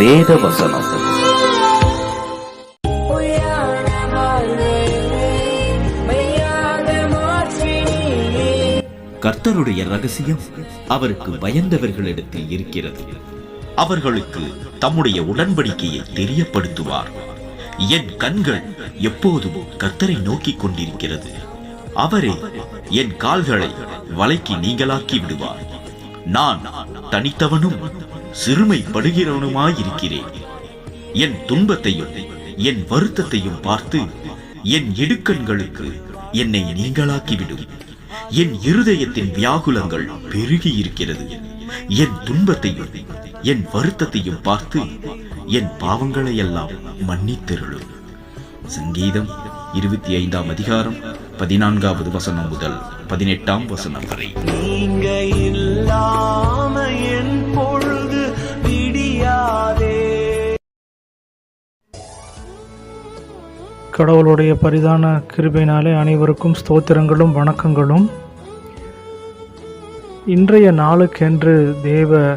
வேத வசனம் கர்த்தருடைய ரகசியம் அவருக்கு பயந்தவர்களிடத்தில் இருக்கிறது. அவர்களுக்கு தம்முடைய உடன்படிக்கையை தெரியப்படுத்துவார். என் கண்கள் எப்போதும் கர்த்தரை நோக்கிக் கொண்டிருக்கிறது. அவரே என் கால்களை வலைக்கு நீங்களாக்கி விடுவார். நான் தனித்தவனும் சிறுமைப்படுகிறவனுமாயிருக்கிறேன். என் துன்பத்தையும் என் வருத்தத்தையும் பார்த்து என் இடுக்கண்களுக்கு என்னை நீங்களாக்கிவிடும். என் இருதயத்தின் வியாகுலங்கள் பெருகி இருக்கிறது என் துன்பத்தையும் என் வருத்தத்தையும் பார்த்து என் பாவங்களை எல்லாம் மன்னித்தருளும். சங்கீதம் இருபத்தி ஐந்தாம் அதிகாரம் பதினான்காவது வசனம் முதல் பதினெட்டாம் வசனம் வரை. நீங்க இல்லாம என் பொழுது கடவுளுடைய பரிதான கிருபையினாலே அனைவருக்கும் ஸ்தோத்திரங்களும் வணக்கங்களும். இன்றைய நாளுக்கென்று தேவ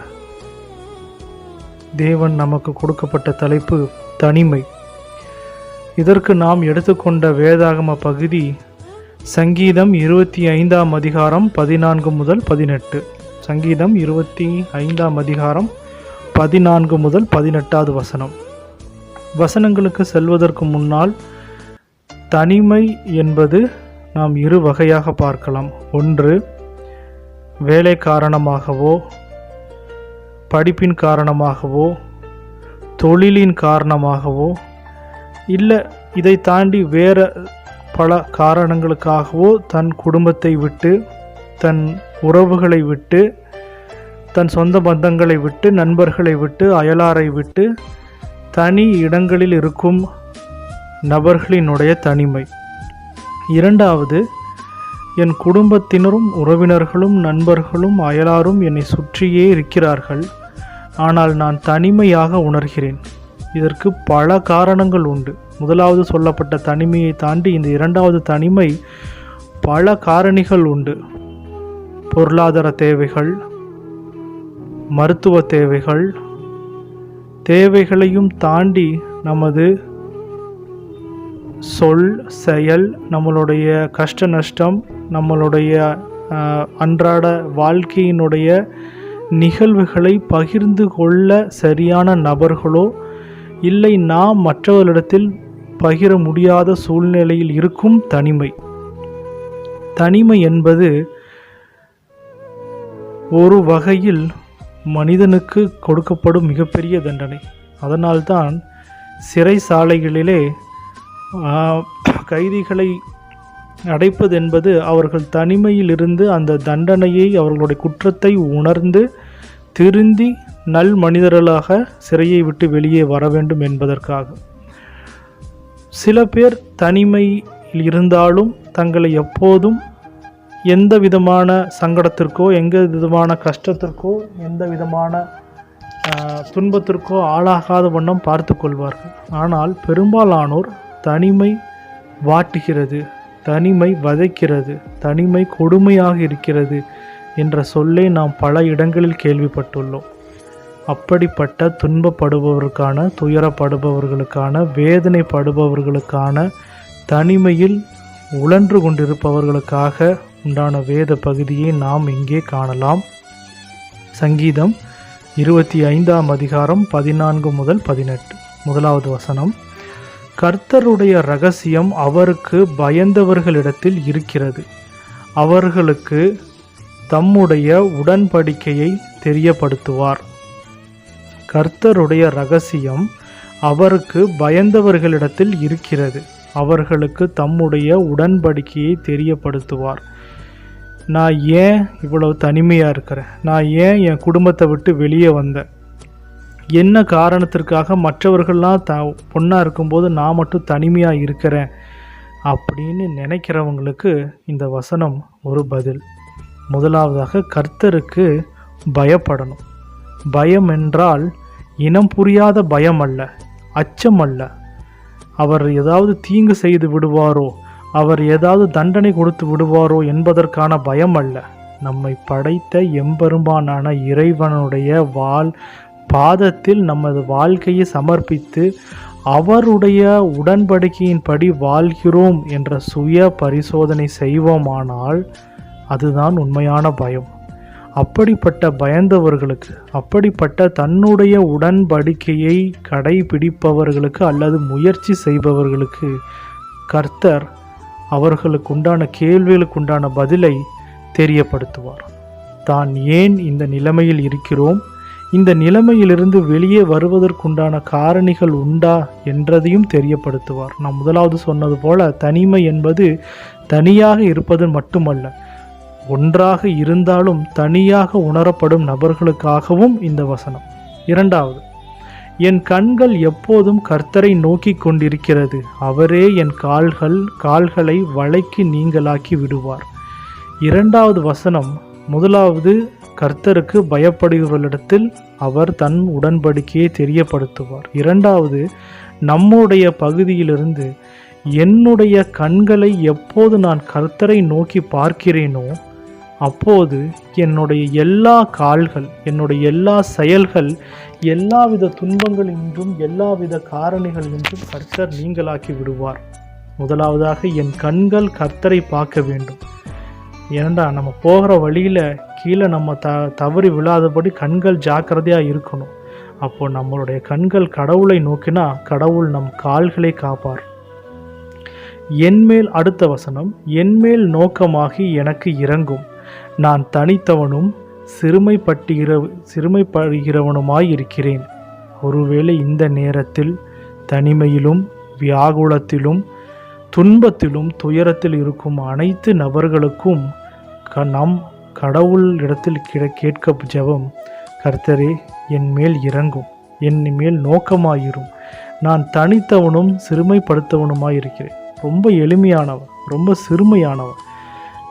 தேவன் நமக்கு கொடுக்கப்பட்ட தலைப்பு தனிமை. இதற்கு நாம் எடுத்துக்கொண்ட வேதாகம பகுதி சங்கீதம் இருபத்தி ஐந்தாம் அதிகாரம் பதினான்கு முதல் பதினெட்டு. சங்கீதம் இருபத்தி ஐந்தாம் அதிகாரம் பதினான்கு முதல் பதினெட்டாவது வசனம். வசனங்களுக்கு செல்வதற்கு முன்னால் தனிமை என்பது நாம் இரு வகையாக பார்க்கலாம். ஒன்று வேலை காரணமாகவோ படிப்பின் காரணமாகவோ தொழிலின் காரணமாகவோ இல்லை இதை தாண்டி வேறு பல காரணங்களுக்காகவோ தன் குடும்பத்தை விட்டு தன் உறவுகளை விட்டு தன் சொந்த பந்தங்களை விட்டு நண்பர்களை விட்டு அயலாரை விட்டு தனி இடங்களில் இருக்கும் நபர்களினுடைய தனிமை. இரண்டாவது என் குடும்பத்தினரும் உறவினர்களும் நண்பர்களும் அயலாரும் என்னை சுற்றியே இருக்கிறார்கள். ஆனால் நான் தனிமையாக உணர்கிறேன். இதற்கு பல காரணங்கள் உண்டு. முதலாவது சொல்லப்பட்ட தனிமையை தாண்டி இந்த இரண்டாவது தனிமை பல காரணிகள் உண்டு. பொருளாதார தேவைகள் மருத்துவ தேவைகள் தேவைகளையும் தாண்டி நமது சொல் செயல் நம்மளுடைய கஷ்ட நஷ்டம் நம்மளுடைய அன்றாட வாழ்க்கையினுடைய நிகழ்வுகளை பகிர்ந்து கொள்ள சரியான நபர்களோ இல்லை நாம் மற்றவர்களிடத்தில் பகிர முடியாத சூழ்நிலையில் இருக்கும் தனிமை. தனிமை என்பது ஒரு வகையில் மனிதனுக்கு கொடுக்கப்படும் மிகப்பெரிய தண்டனை. அதனால்தான் சிறை சாலைகளிலே கைதிகளை அடைப்பது என்பது அவர்கள் தனிமையிலிருந்து அந்த தண்டனையை அவர்களுடைய குற்றத்தை உணர்ந்து திருந்தி நல் மனிதர்களாக சிறையை விட்டு வெளியே வர வேண்டும் என்பதற்காக. சில பேர் தனிமையில் இருந்தாலும் தங்களை எப்போதும் எந்த விதமான சங்கடத்திற்கோ எந்த விதமான கஷ்டத்திற்கோ எந்த விதமான துன்பத்திற்கோ ஆளாகாத வண்ணம் பார்த்து கொள்வார்கள். ஆனால் பெரும்பாலானோர் தனிமை வாட்டுகிறது தனிமை வதைக்கிறது தனிமை கொடுமையாக இருக்கிறது என்ற சொல்லை நாம் பல இடங்களில் கேள்விப்பட்டுள்ளோம். அப்படிப்பட்ட துன்பப்படுபவருக்கான துயரப்படுபவர்களுக்கான வேதனைப்படுபவர்களுக்கான தனிமையில் உழன்று கொண்டிருப்பவர்களுக்காக உண்டான வேத பகுதியை நாம் இங்கே காணலாம். சங்கீதம் இருபத்தி ஐந்தாம் அதிகாரம் பதினான்கு முதல் பதினெட்டு. முதலாவது வசனம். கர்த்தருடைய ரகசியம் அவருக்கு பயந்தவர்களிடத்தில் இருக்கிறது. அவர்களுக்கு தம்முடைய உடன்படிக்கையை தெரியப்படுத்துவார். கர்த்தருடைய ரகசியம் அவருக்கு பயந்தவர்களிடத்தில் இருக்கிறது. அவர்களுக்கு தம்முடைய உடன்படிக்கையை தெரியப்படுத்துவார். நான் ஏன் இவ்வளவு தனிமையாக இருக்கிறேன்? நான் ஏன் என் குடும்பத்தை விட்டு வெளியே வந்தேன்? என்ன காரணத்திற்காக மற்றவர்கள்லாம் த பொண்ணாக இருக்கும்போது நான் மட்டும் தனிமையாக இருக்கிறேன் அப்படின்னு நினைக்கிறவங்களுக்கு இந்த வசனம் ஒரு பதில். முதலாவதாக கர்த்தருக்கு பயப்படணும். பயம் என்றால் இனம் புரியாத பயம் அல்ல அச்சம் அல்ல. அவர் ஏதாவது தீங்கு செய்து விடுவாரோ? அவர் ஏதாவது தண்டனை கொடுத்து விடுவாரோ என்பதற்கான பயம் அல்ல. நம்மை படைத்த எம்பெருமானான இறைவனுடைய வால் பாதத்தில் நமது வாழ்க்கையை சமர்ப்பித்து அவருடைய உடன்படிக்கையின்படி வாழ்கிறோம் என்ற சுய பரிசோதனை செய்வோமானால் அதுதான் உண்மையான பயம். அப்படிப்பட்ட பயந்தவர்களுக்கு அப்படிப்பட்ட தன்னுடைய உடன்படிக்கையை கடைபிடிப்பவர்களுக்கு அல்லது முயற்சி செய்பவர்களுக்கு கர்த்தர் அவர்களுக்கு உண்டான கேள்விகளுக்கு உண்டான பதிலை தெரியப்படுத்துவார். தான் ஏன் இந்த நிலைமையில் இருக்கிறோம்? இந்த நிலைமையிலிருந்து வெளியே வருவதற்குண்டான காரணிகள் உண்டா என்றதையும் தெரியப்படுத்துவார். நான் முதலாவது சொன்னது போல தனிமை என்பது தனியாக இருப்பது மட்டுமல்ல ஒன்றாக இருந்தாலும் தனியாக உணரப்படும் நபர்களுக்காகவும் இந்த வசனம். இரண்டாவது என் கண்கள் எப்போதும் கர்த்தரை நோக்கி கொண்டிருக்கிறது. அவரே என் கால்கள் கால்களை வளைக்கு நீங்களாக்கி விடுவார். இரண்டாவது வசனம் முதலாவது கர்த்தருக்கு பயப்படுகிறவர்களிடத்தில் அவர் தன் உடன்படிக்கையை தெரியப்படுத்துவார். இரண்டாவது நம்முடைய பகுதியிலிருந்து என்னுடைய கண்களை எப்போது நான் கர்த்தரை நோக்கி பார்க்கிறேனோ அப்போது என்னுடைய எல்லா கால்கள் என்னுடைய எல்லா செயல்கள் எல்லாவித துன்பங்களின்றும் எல்லாவித காரணிகளின்றும் கர்த்தர் நீங்களாக்கி விடுவார். முதலாவதாக என் கண்கள் கர்த்தரை பார்க்க வேண்டும். ஏன்டா நம்ம போகிற வழியில் கீழே நம்ம த தவறி விழாதபடி கண்கள் ஜாக்கிரதையாக இருக்கணும். அப்போ நம்மளுடைய கண்கள் கடவுளை நோக்கினா கடவுள் நம் கால்களை காப்பார். என்மேல் அடுத்த வசனம் என்மேல் நோக்கமாகி எனக்கு இறங்கும். நான் தனித்தவனும் சிறுமைப்பட்டுகிற சிறுமைப்படுகிறவனுமாய் இருக்கிறேன் ஒருவேளை இந்த நேரத்தில் தனிமையிலும் வியாகுலத்திலும் துன்பத்திலும் துயரத்தில் இருக்கும் அனைத்து நபர்களுக்கும் க நம் கடவுள் இடத்தில் கிட கேட்க ஜபம். கர்த்தரே என் மேல் இறங்கும். என் மேல் நோக்கமாயிரும். நான் தனித்தவனும் சிறுமைப்படுத்தவனுமாய் இருக்கிறேன் ரொம்ப எளிமையானவன். ரொம்ப சிறுமையானவன்.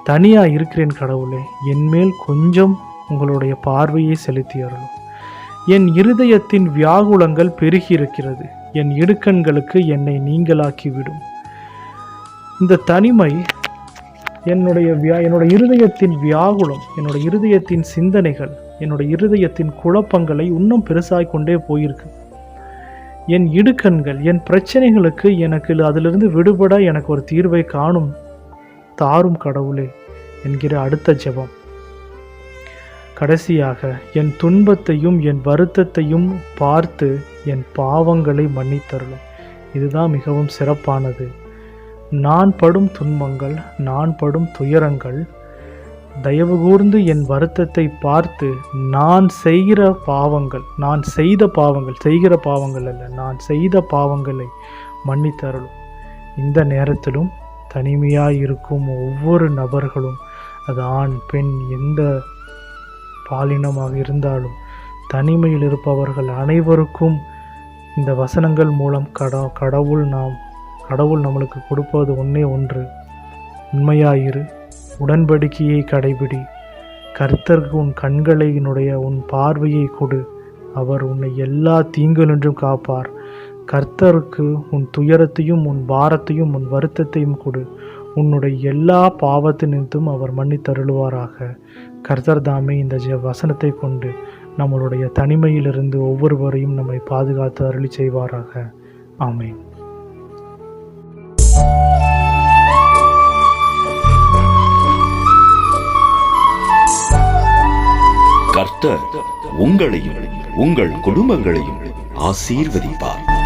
தனியாக இருக்கிறேன் கடவுளே என்மேல் கொஞ்சம் உங்களுடைய பார்வையை செலுத்தி அருளும் என் இருதயத்தின் வியாகுலங்கள் பெருகி இருக்கிறது என் இடுக்கண்களுக்கு என்னை நீங்களாக்கிவிடும். இந்த தனிமை என்னுடைய வியா என்னோட இருதயத்தின் வியாகுலம் என்னோட இருதயத்தின் சிந்தனைகள் என்னோட இருதயத்தின் குழப்பங்களை இன்னும் பெருசாய் கொண்டே போயிருக்கு. என் இடுக்கண்கள் என் பிரச்சனைகளுக்கு எனக்கு அதிலிருந்து விடுபட எனக்கு ஒரு தீர்வை காணும் தாரும் கடவுளே என்கிற அடுத்த ஜெபம். கடைசியாக என் துன்பத்தையும் என் வருத்தத்தையும் பார்த்து என் பாவங்களை மன்னித்தருளும். இதுதான் மிகவும் சிறப்பானது. நான் படும் துன்பங்கள் நான் படும் துயரங்கள் தயவு கூர்ந்து என் வருத்தத்தை பார்த்து நான் செய்கிற பாவங்கள் நான் செய்த பாவங்கள் செய்கிற பாவங்கள் அல்ல நான் செய்த பாவங்களை மன்னித்தருளும். இந்த நேரத்திலும் தனிமையாக இருக்கும் ஒவ்வொரு நபர்களும் அது ஆண் பெண் எந்த பாலினமாக இருந்தாலும் தனிமையில் இருப்பவர்கள் அனைவருக்கும் இந்த வசனங்கள் மூலம் கட கடவுள் நாம் கடவுள் நம்மளுக்கு கொடுப்பது ஒன்றே ஒன்று. உண்மையாயிரு உடன்படிக்கையை கடைபிடி. கர்த்தருக்கு உன் கண்களினுடைய உன் பார்வையை கொடு. அவர் உன்னை எல்லா தீங்குகளின்றும் காப்பார். கர்த்தருக்கு உன் துயரத்தையும் உன் பாரத்தையும் உன் வருத்தத்தையும் கொடு. உன்னுடைய எல்லா பாவத்தினின்றும் அவர் மன்னித்தருளுவாராக. கர்த்தர் தாமே இந்த ஜ வசனத்தை கொண்டு நம்மளுடைய தனிமையிலிருந்து ஒவ்வொருவரையும் நம்மை பாதுகாத்து அருளி செய்வாராக. ஆமேன். கர்த்தர் உங்களையும் உங்கள் குடும்பங்களையும் ஆசீர்வதிப்பார்.